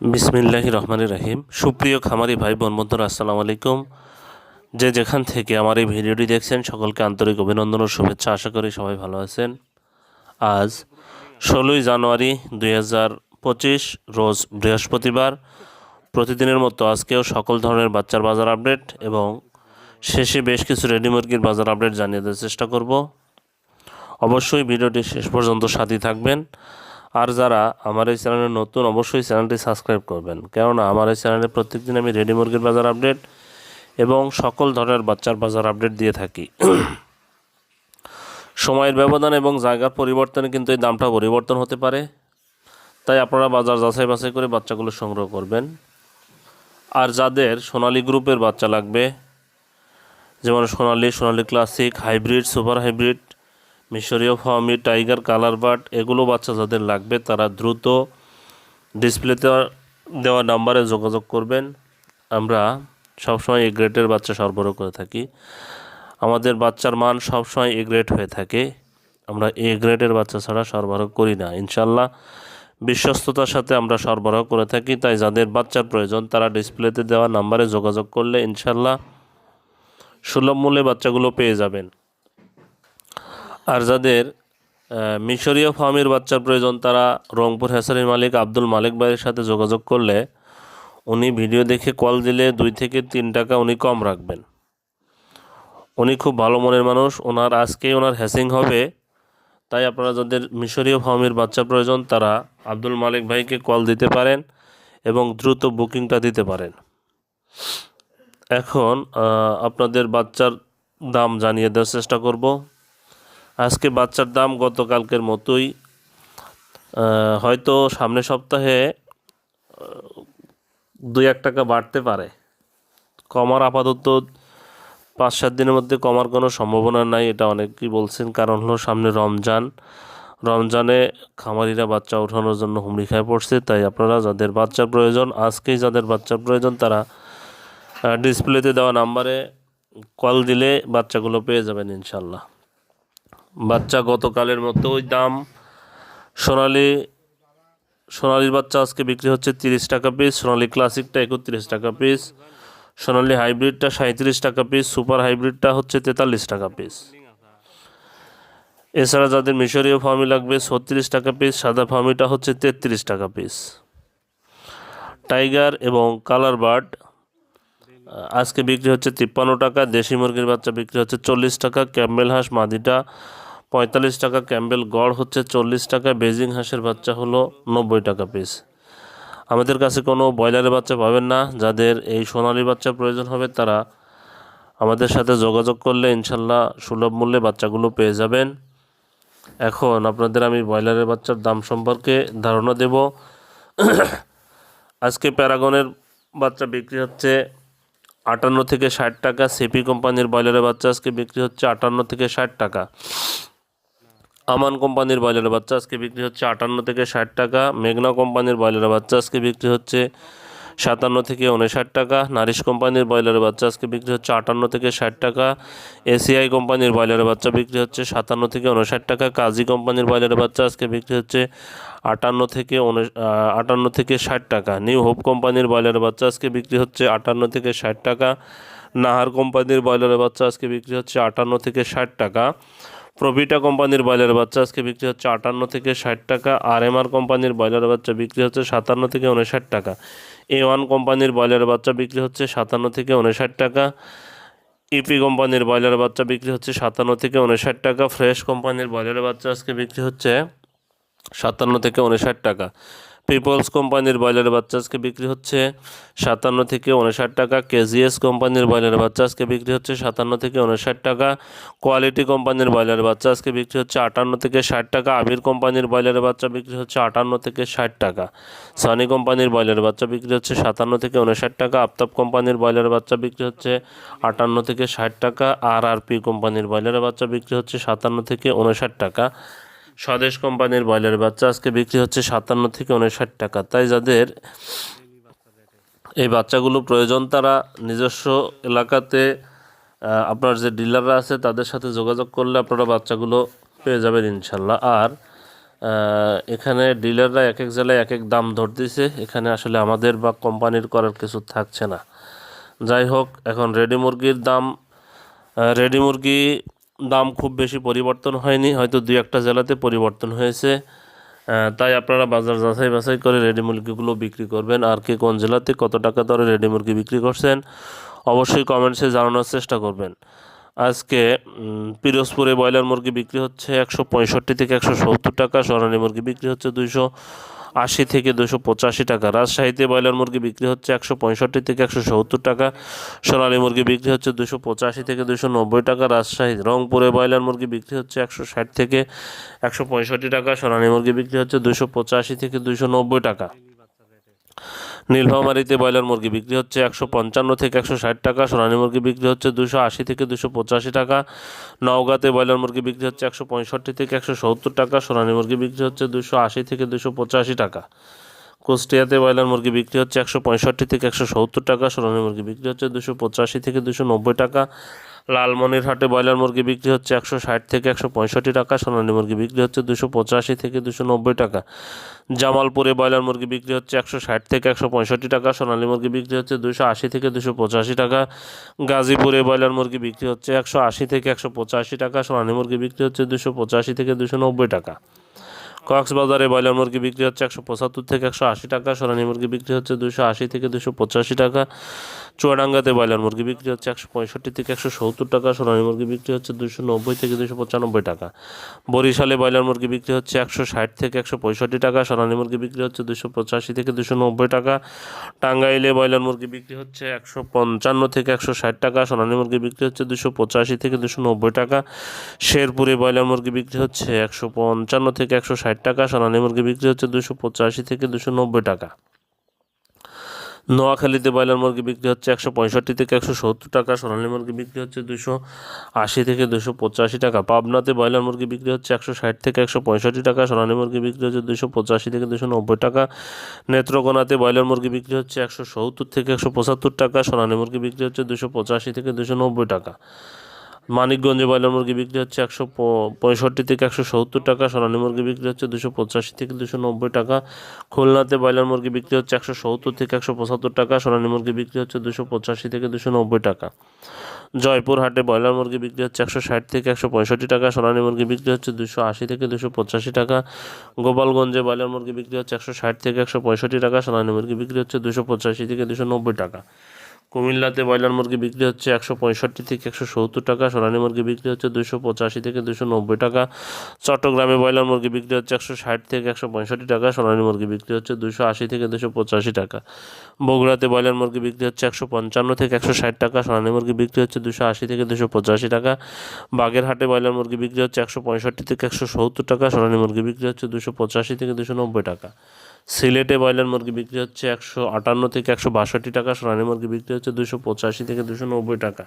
বিসমিল্লাহ রহমান রাহিম। সুপ্রিয় খামারি ভাই বোন বন্ধুরা, আসসালামু আলাইকুম। যে যেখান থেকে আমার এই ভিডিওটি দেখছেন, সকলকে আন্তরিক অভিনন্দন ও শুভেচ্ছা আশা করি সবাই ভালো আছেন। আজ ষোলোই জানুয়ারি দুই হাজার পঁচিশ, রোজ বৃহস্পতিবার। প্রতিদিনের মতো আজকেও সকল ধরনের বাচ্চার বাজার আপডেট এবং শেষে বেশ কিছু রেডি মুরগির বাজার আপডেট জানিয়ে দেওয়ার চেষ্টা করব। অবশ্যই ভিডিওটি শেষ পর্যন্ত সাথী থাকবেন। আর যারা আমার এই চ্যানেলে নতুন, অবশ্যই চ্যানেলটি সাবস্ক্রাইব করবেন। কেননা আমার এই চ্যানেলে প্রত্যেকদিন আমি রেডি মুরগির বাজার আপডেট এবং সকল ধরনের বাচ্চার বাজার আপডেট দিয়ে থাকি। সময়ের ব্যবধান এবং জায়গার পরিবর্তনে কিন্তু এই দামটা পরিবর্তন হতে পারে। তাই আপনারা বাজার যাচাই বাছাই করে বাচ্চাগুলো সংগ্রহ করবেন। আর যাদের সোনালী গ্রুপের বাচ্চা লাগবে, যেমন Sonali Sonali classic hybrid super hybrid মিশরীয় ফার্মি টাইগার কালার বার্ড এগুলো বাচ্চা যাদের লাগবে তারা দ্রুত ডিসপ্লেতে দেওয়া নাম্বারে যোগাযোগ করবেন। আমরা সবসময় এ গ্রেডের বাচ্চা সরবরাহ করে থাকি। আমাদের বাচ্চার মান সবসময় এ গ্রেড হয়ে থাকে। আমরা এ গ্রেডের বাচ্চা ছাড়া সরবরাহ করি না। ইনশাল্লাহ বিশ্বস্ততার সাথে আমরা সরবরাহ করে থাকি। তাই যাদের বাচ্চার প্রয়োজন তারা ডিসপ্লেতে দেওয়া নাম্বারে যোগাযোগ করলে ইনশাল্লাহ সুলভ মূল্যে বাচ্চাগুলো পেয়ে যাবেন। আর যাদের মিশরীয় ফার্মের বাচ্চার প্রয়োজন, তারা রংপুর হ্যাসারির মালিক আব্দুল মালিক ভাইয়ের সাথে যোগাযোগ করলে উনি ভিডিও দেখে কল দিলে দুই থেকে তিন টাকা উনি কম রাখবেন। উনি খুব ভালো মনের মানুষ, ওনার আজকেই ওনার হ্যাসিং হবে। তাই আপনারা যাদের মিশরীয় ফার্মের বাচ্চা প্রয়োজন, তারা আব্দুল মালিক ভাইকে কল দিতে পারেন এবং দ্রুত বুকিংটা দিতে পারেন। এখন আপনাদের বাচ্চার দাম জানিয়ে দেওয়ার চেষ্টা করব। আজকে বাচ্চার দাম গতকালকের মতোই হয়তো সামনের সপ্তাহে দুই এক টাকা বাড়তে পারে। কমার আপাতত পাঁচ সাত দিনের মধ্যে কমার কোনো সম্ভাবনা নাই, এটা অনেকেই বলছেন। কারণ হলো সামনে রমজান, রমজানে খামারিরা বাচ্চা ওঠানোর জন্য হুমড়ি খায় পড়ছে। তাই আপনারা যাদের বাচ্চার প্রয়োজন, আজকেই যাদের বাচ্চার প্রয়োজন, তারা ডিসপ্লেতে দেওয়া নাম্বারে কল দিলে বাচ্চাগুলো পেয়ে যাবেন ইনশাল্লাহ বাচ্চা গতকালের মতো ওই দাম সোনালি, সোনালির বাচ্চা আজকে বিক্রি হচ্ছে তিরিশ টাকা পিস সোনালি ক্লাসিকটা একত্রিশ টাকা পিস সোনালি হাইব্রিডটা সাঁত্রিশ টাকা পিস সুপার হাইব্রিডটা হচ্ছে তেতাল্লিশ টাকা পিস এছাড়া যাদের মিশরীয় ফার্মি লাগবে, ছত্রিশ টাকা পিস সাদা ফার্মিটা হচ্ছে তেত্রিশ টাকা পিস টাইগার এবং কালার বার্ড আজকে বিক্রি হচ্ছে তিপ্পান্ন টাকা, দেশি মুরগির বাচ্চা বিক্রি হচ্ছে চল্লিশ টাকা ক্যাম্বেল হাঁস, মাদিটা পঁয়তাল্লিশ টাকা ক্যাম্বেল, গড় হচ্ছে চল্লিশ টাকা, বেজিং হাঁসের বাচ্চা হলো নব্বই টাকা পিস আমাদের কাছে কোনো ব্রয়লারের বাচ্চা পাবেন না, যাদের এই সোনালি বাচ্চা প্রয়োজন হবে, তারা আমাদের সাথে যোগাযোগ করলে ইনশাল্লাহ সুলভ মূল্যে বাচ্চাগুলো পেয়ে যাবেন। এখন আপনাদের আমি ব্রয়লারের বাচ্চার দাম সম্পর্কে ধারণা দেব। আজকে প্যারাগনের বাচ্চা বিক্রি হচ্ছে আটান্ন থেকে ষাট টাকা, সিপি কোম্পানির ব্রয়লারের বাচ্চা আজকে বিক্রি হচ্ছে আটান্ন থেকে ষাট টাকা। আমান কোম্পানির ব্রয়লার বাচ্চা। আজকে বিক্রি হচ্ছে আটান্ন থেকে ষাট টাকা। মেঘনা কোম্পানির ব্রয়লার বাচ্চা আজকে বিক্রি হচ্ছে সাতান্ন থেকে উনষাট টাকা। নারিশ কোম্পানির ব্রয়লার বাচ্চা আজকে বিক্রি হচ্ছে আটান্ন থেকে ষাট টাকা। এসিআই কোম্পানির ব্রয়লার বাচ্চা বিক্রি হচ্ছে সাতান্ন থেকে উনষাট টাকা। কাজী কোম্পানির ব্রয়লার বাচ্চা আজকে বিক্রি হচ্ছে আটান্ন থেকে আটান্ন থেকে ষাট টাকা। নিউ হোপ কোম্পানির ব্রয়লার বাচ্চা আজকে বিক্রি হচ্ছে আটান্ন থেকে ষাট টাকা। নাহার কোম্পানির ব্রয়লারের বাচ্চা আজকে বিক্রি হচ্ছে আটান্ন থেকে ষাট টাকা। প্রভিটা কোম্পানির ব্রয়লারের বাচ্চা আজকে বিক্রি হচ্ছে আটান্ন থেকে ষাট টাকা। আর এম আর কোম্পানির ব্রয়লারের বাচ্চা বিক্রি হচ্ছে সাতান্ন থেকে উনষাট টাকা। এ ওয়ান কোম্পানির ব্রয়লারের বাচ্চা বিক্রি হচ্ছে সাতান্ন থেকে উনষাট টাকা। ইপি কোম্পানির ব্রয়লারের বাচ্চা বিক্রি হচ্ছে সাতান্ন থেকে উনষাট টাকা। ফ্রেশ কোম্পানির ব্রয়লারের বাচ্চা আজকে বিক্রি হচ্ছে সাতান্ন থেকে উনষাট টাকা। পিপলস কোম্পানির ব্রয়লার বাচ্চা আজকে বিক্রি হচ্ছে সাতান্ন থেকে উনষাট টাকা, কেজিএস কোম্পানির ব্রয়লার বাচ্চা আজকে বিক্রি হচ্ছে সাতান্ন থেকে উনষাট টাকা, কোয়ালিটি কোম্পানির ব্রয়লার বাচ্চা আজকে বিক্রি হচ্ছে আটান্ন থেকে ষাট টাকা, আবির কোম্পানির ব্রয়লারের বাচ্চা বিক্রি হচ্ছে আটান্ন থেকে ষাট টাকা, সনি কোম্পানির ব্রয়লার বাচ্চা বিক্রি হচ্ছে সাতান্ন থেকে উনষাট টাকা, আফতাব কোম্পানির ব্রয়লার বাচ্চা বিক্রি হচ্ছে আটান্ন থেকে ষাট টাকা, আর আর পি কোম্পানির ব্রয়লারের বাচ্চা বিক্রি হচ্ছে সাতান্ন থেকে উনষাট টাকা। স্বদেশ কোম্পানির ব্রয়লারের বাচ্চা আজকে বিক্রি হচ্ছে সাতান্ন থেকে উনষাট টাকা। তাই যাদের এই বাচ্চাগুলো প্রয়োজন, তারা নিজস্ব এলাকাতে আপনার যে ডিলাররা আছে, তাদের সাথে যোগাযোগ করলে আপনারা বাচ্চাগুলো পেয়ে যাবেন ইনশাল্লাহ। আর এখানে ডিলাররা এক এক জেলায় এক এক দাম ধর দিছে। এখানে আসলে আমাদের বা কোম্পানির করার কিছু থাকছে না। যাই হোক, এখন রেডি মুরগির দাম রেডি মুরগি দাম খুব বেশি পরিবর্তন হয়নি, হয়তো দুই একটা জেলাতে পরিবর্তন হয়েছে। তাই আপনারা বাজার যাচাই বাছাই করে রেডি মুরগিগুলো বিক্রি করবেন, আর কে কোন জেলাতে কত টাকা দরে রেডি মুরগি বিক্রি করছেন অবশ্যই কমেন্টসে জানানোর চেষ্টা করবেন। আজকে পিরোজপুরে ব্রয়লার মুরগি বিক্রি হচ্ছে একশো পঁয়ষট্টি থেকে একশো সত্তর টাকা সোনালী মুরগি বিক্রি হচ্ছে দুইশো আশি থেকে দুশো পঁচাশি টাকা। রাজশাহীতে ব্রয়লার মুরগি বিক্রি হচ্ছে একশো পঁয়ষট্টি থেকে একশো সত্তর টাকা। সোনালী মুরগি বিক্রি হচ্ছে দুশো পঁচাশি থেকে দুশো নব্বই টাকা। রাজশাহী, রংপুরে ব্রয়লার মুরগি বিক্রি হচ্ছে একশো ষাট থেকে একশো পঁয়ষট্টি টাকা। সোনালী মুরগি বিক্রি হচ্ছে দুশো পঁচাশি থেকে দুশো নব্বই টাকা। নীলফামারীতে ব্রয়লার মুরগি বিক্রি হচ্ছে একশো পঞ্চান্ন থেকে একশো ষাট টাকা, সোনালী মুরগি বিক্রি হচ্ছে দুশো আশি থেকে দুশো পঁচাশি টাকা, নওগাঁতে ব্রয়লার মুরগি বিক্রি হচ্ছে একশো পঁয়ষট্টি থেকে একশো সত্তর টাকা, সোনালী মুরগি বিক্রি হচ্ছে দুশো আশি থেকে দুশো পঁচাশি টাকা। কুষ্টিয়াতে ব্রয়লার মুরগি বিক্রি হচ্ছে একশো পঁয়ষট্টি থেকে একশো সত্তর টাকা, সোনালী মুরগি বিক্রি হচ্ছে দুশো পঁচাশি থেকে দুশো নব্বই টাকা লালমনিরহাটে ব্রয়লার মুরগি বিক্রি হচ্ছে একশো ষাট থেকে একশো পঁয়ষট্টি টাকা, সোনালী মুরগি বিক্রি হচ্ছে দুশো পঁচাশি থেকে দুশো নব্বই টাকা। জামালপুরে ব্রয়লার মুরগি বিক্রি হচ্ছে একশো ষাট থেকে একশো পঁয়ষট্টি টাকা, সোনালী মুরগি বিক্রি হচ্ছে দুশো আশি থেকে দুশো পঁচাশি টাকা। গাজীপুরে ব্রয়লার মুরগি বিক্রি হচ্ছে একশো আশি থেকে একশো পঁচাশি টাকা, সোনালী মুরগি বিক্রি হচ্ছে দুশো পঁচাশি থেকে দুশো নব্বই টাকা। কক্সবাজারে ব্রয়লার মুরগি বিক্রি হচ্ছে একশো পঁচাত্তর থেকে একশো আশি টাকা, সোনালী মুরগি বিক্রি হচ্ছে দুশো আশি থেকে দুশো পঁচাশি টাকা, চুয়াডাঙ্গাতে ব্রয়লার মুরগি বিক্রি হচ্ছে একশো পঁয়ষট্টি থেকে একশো সত্তর টাকা, সোনালী মুরগি বিক্রি হচ্ছে দুশো নব্বই থেকে দুশো পঁচানব্বই টাকা। বরিশালে ব্রয়লার মুরগি বিক্রি হচ্ছে একশো ষাট থেকে একশো পঁয়ষট্টি টাকা, সোনালী মুরগি বিক্রি হচ্ছে দুশো পঁচাশি থেকে দুশো নব্বই টাকা। টাঙ্গাইলে ব্রয়লার মুরগি বিক্রি হচ্ছে একশো পঞ্চান্ন থেকে একশো ষাট টাকা, সোনালী মুরগি বিক্রি হচ্ছে দুশো পঁচাশি থেকে দুশো নব্বই টাকা। শেরপুরে ব্রয়লার মুরগি বিক্রি হচ্ছে একশো পঞ্চান্ন থেকে একশো ষাট ষাট টাকা, সোনালী মুরগি বিক্রি হচ্ছে দুশো পঁচাশি থেকে দুশো নব্বই টাকা। নোয়াখালীতে ব্রয়লার মুরগি বিক্রি হচ্ছে একশো পঁয়ষট্টি থেকে একশো সত্তর টাকা, সোনালী মুরগি বিক্রি হচ্ছে দুশো আশি থেকে দুশো পঁচাশি টাকা। পাবনাতে ব্রয়লার মুরগি বিক্রি হচ্ছে একশো ষাট থেকে একশো পঁয়ষট্টি টাকা, সোনালী মুরগি বিক্রি হচ্ছে দুশো পঁচাশি থেকে দুশো নব্বই টাকা। নেত্রকোনাতে ব্রয়লার মুরগি বিক্রি হচ্ছে একশো সত্তর থেকে একশো পঁচাত্তর টাকা, সোনালী মুরগি বিক্রি হচ্ছে দুশো পঁচাশি থেকে দুশো নব্বই টাকা। মানিকগঞ্জে ব্রয়লার মুরগি বিক্রি হচ্ছে একশো পঁয়ষট্টি থেকে একশো সত্তর টাকা, সোনালী মুরগি বিক্রি হচ্ছে দুশো পঁচাশি থেকে দুশো নব্বই টাকা, খুলনাতে ব্রয়লার মুরগি বিক্রি হচ্ছে একশো সত্তর থেকে একশো পঁচাত্তর টাকা, সোনালী মুরগি বিক্রি হচ্ছে দুশো পঁচাশি থেকে দুশো নব্বই টাকা। জয়পুর হাটে ব্রয়লার মুরগি বিক্রি হচ্ছে একশো ষাট থেকে একশো পঁয়ষট্টি টাকা, সোনালী মুরগি বিক্রি হচ্ছে দুশো আশি থেকে দুশো পঁচাশি টাকা, গোপালগঞ্জে ব্রয়লার মুরগি বিক্রি হচ্ছে একশো ষাট থেকে একশো পঁয়ষট্টি টাকা, সোনালী মুরগি বিক্রি হচ্ছে দুশো পঁচাশি থেকে দুশো নব্বই টাকা। কুমিল্লাতে ব্রয়লার মুরগি বিক্রি হচ্ছে একশো পঁয়ষট্টি থেকে একশো সত্তর টাকা, সোনালী মুরগি বিক্রি হচ্ছে দুশো পঁচাশি থেকে দুশো নব্বই টাকা, চট্টগ্রামে ব্রয়লার মুরগি বিক্রি হচ্ছে একশো ষাট থেকে একশো পঁয়ষট্টি টাকা, সোনালী মুরগি বিক্রি হচ্ছে দুশো আশি থেকে দুশো পঁচাশি টাকা। বগুড়াতে ব্রয়লার মুরগি বিক্রি হচ্ছে একশো পঞ্চান্ন থেকে একশো ষাট টাকা, সোনালী মুরগি বিক্রি হচ্ছে দুশো আশি থেকে দুশো পঁচাশি টাকা। বাগেরহাটে ব্রয়লার মুরগি বিক্রি হচ্ছে একশো পঁয়ষট্টি থেকে একশো সত্তর টাকা, সোনালী মুরগি বিক্রি হচ্ছে দুশো পঁচাশি থেকে দুশো নব্বই টাকা। সিলেটে ব্রয়লার মুরগি বিক্রি হচ্ছে একশো আটান্ন থেকে একশো বাষট্টি টাকা, সোনালী মুরগি বিক্রি হচ্ছে দুশো পঁচাশি থেকে দুশো নব্বই টাকা।